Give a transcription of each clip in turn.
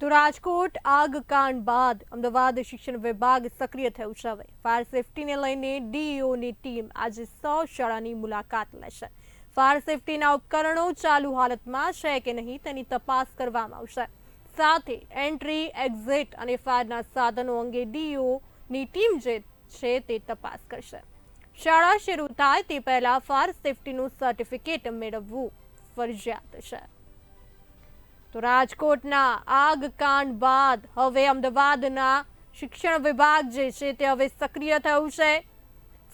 તો રાજકોટ આગ કાંડ બાદ અમદાવાદ શિક્ષણ વિભાગ સક્રિય થયું છે હવે. ફાયર સેફટીને લઈને ડીઈઓની ટીમ આજે સો શાળાની મુલાકાત લેશે. ફાયર સેફટીના ઉપકરણો ચાલુ હાલતમાં છે કે નહીં તેની તપાસ કરવામાં આવશે. સાથે એન્ટ્રી એક્ઝિટ અને ફાયરના સાધનો અંગે ડીઈઓની ટીમ જે છે તે તપાસ કરશે. શાળા શરૂ થાય તે પહેલા ફાયર સેફટીનું સર્ટિફિકેટ મેળવવું ફરજિયાત છે. તો રાજકોટના આગ કાંડ બાદ હવે અમદાવાદના શિક્ષણ વિભાગ જે છે તે હવે સક્રિય થયું છે.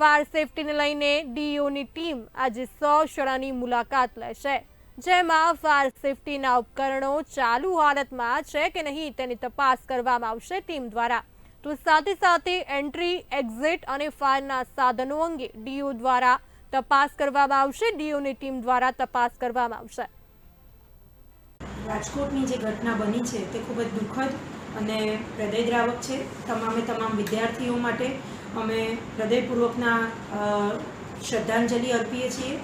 ફાયર સેફટીને લઈને ડીઓની ટીમ આજે સો શાળાની મુલાકાત લેશે જેમાં ફાયર સેફટીના ઉપકરણો ચાલુ હાલતમાં છે કે નહીં તેની તપાસ કરવામાં આવશે ટીમ દ્વારા. તો સાથે સાથે એન્ટ્રી એક્ઝિટ અને ફાયરના સાધનો અંગે ડીઓ દ્વારા તપાસ કરવામાં આવશે. ડીઓની ટીમ દ્વારા તપાસ કરવામાં આવશે. રાજકોટની જે ઘટના બની છે તે ખૂબ જ દુઃખદ અને હૃદયદ્રાવક છે. તમામે તમામ વિદ્યાર્થીઓ માટે અમે હૃદયપૂર્વકના શ્રદ્ધાંજલિ અર્પીએ છીએ.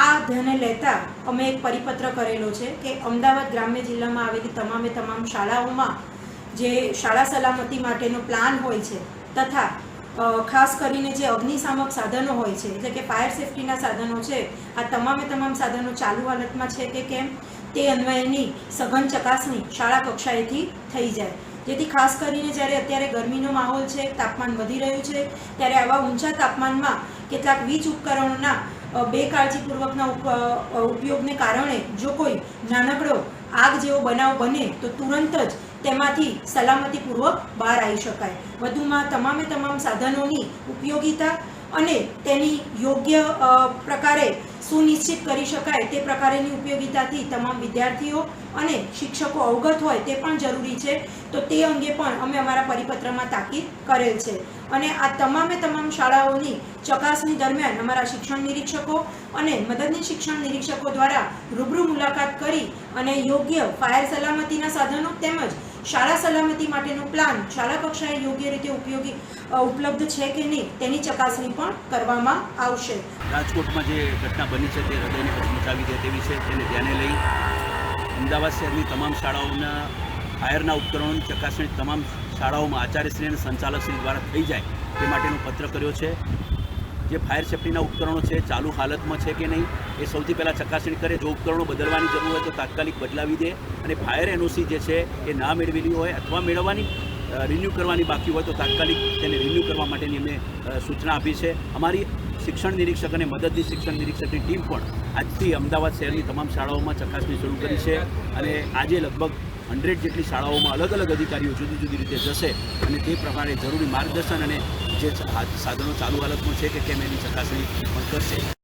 આ ધ્યાને લેતા અમે એક પરિપત્ર કરેલો છે કે અમદાવાદ ગ્રામ્ય જિલ્લામાં આવેલી તમામે તમામ શાળાઓમાં જે શાળા સલામતી માટેનો પ્લાન હોય છે તથા ખાસ કરીને જે અગ્નિશામક સાધનો હોય છે, એટલે કે ફાયર સેફટીના સાધનો છે, આ તમામે તમામ સાધનો ચાલુ હાલતમાં છે કે કેમ? તે અન્વયની સઘન ચકાસણી શાળા કક્ષાએથી થઈ જાય. જેથી ખાસ કરીને જ્યારે અત્યારે ગરમીનો માહોલ છે, તાપમાન વધી રહ્યું છે, ત્યારે આવા ઊંચા તાપમાનમાં કેટલાક વીજ ઉપકરણોના બેકાળજીપૂર્વકના ઉપયોગને કારણે જો કોઈ નાનકડો આગ જેવો બનાવ બને, તો તુરંત જ તેમાંથી સલામતીપૂર્વક બહાર આવી શકાય. વધુમાં તમામે તમામ સાધનોની ઉપયોગિતા અને તેની યોગ્ય પ્રકારે સુનિશ્ચિત કરી શકાય તે પ્રકારેની ઉપયોગિતાથી તમામ વિદ્યાર્થીઓ અને શિક્ષકો અવગત હોય તે પણ જરૂરી છે. તો તે અંગે પણ અમે અમારા પરિપત્રમાં તાકીદ કરેલ છે. અને આ તમામે તમામ શાળાઓની ચકાસણી દરમિયાન અમારા શિક્ષણ નિરીક્ષકો અને મદદની શિક્ષણ નિરીક્ષકો દ્વારા રૂબરૂ મુલાકાત કરી અને યોગ્ય ફાયર સલામતીના સાધનો તેમજ શાળા સલામતી માટેનો પ્લાન શાળા કક્ષાએ યોગ્ય રીતે ઉપયોગી ઉપલબ્ધ છે કે નહીં તેની ચકાસણી પણ કરવામાં આવશે. રાજકોટમાં જે ઘટના બની છે તે હૃદયને હચમચાવી દે તેવી છે, તેને ધ્યાને લઈ અમદાવાદ શહેરની તમામ શાળાઓના ફાયરના ઉપકરણોની ચકાસણી તમામ શાળાઓમાં આચાર્યશ્રી અને સંચાલકશ્રી દ્વારા થઈ જાય તે માટેનો પત્ર કર્યો છે. જે ફાયર સેફટીના ઉપકરણો છે, ચાલુ હાલતમાં છે કે નહીં, એ સૌથી પહેલાં ચકાસણી કરે. જો ઉપકરણો બદલવાની જરૂર હોય તો તાત્કાલિક બદલાવી દે અને ફાયર એનઓસી જે છે, એ ના મેળવેલી હોય અથવા મેળવવાની રિન્યૂ કરવાની બાકી હોય તો તાત્કાલિક તેને રિન્યૂ કરવા માટેની અમે સૂચના આપી છે. અમારી શિક્ષણ નિરીક્ષક અને મદદની શિક્ષણ નિરીક્ષકની ટીમ પણ આજથી અમદાવાદ શહેરની તમામ શાળાઓમાં ચકાસણી શરૂ કરી છે અને આજે લગભગ હંડ્રેડ જેટલી શાળાઓમાં અલગ અલગ અધિકારીઓ જુદી જુદી રીતે જશે અને તે પ્રમાણે જરૂરી માર્ગદર્શન અને જે સાધનો ચાલુ હાલતમાં છે કે કેમ એની ચકાસણી પણ કરશે.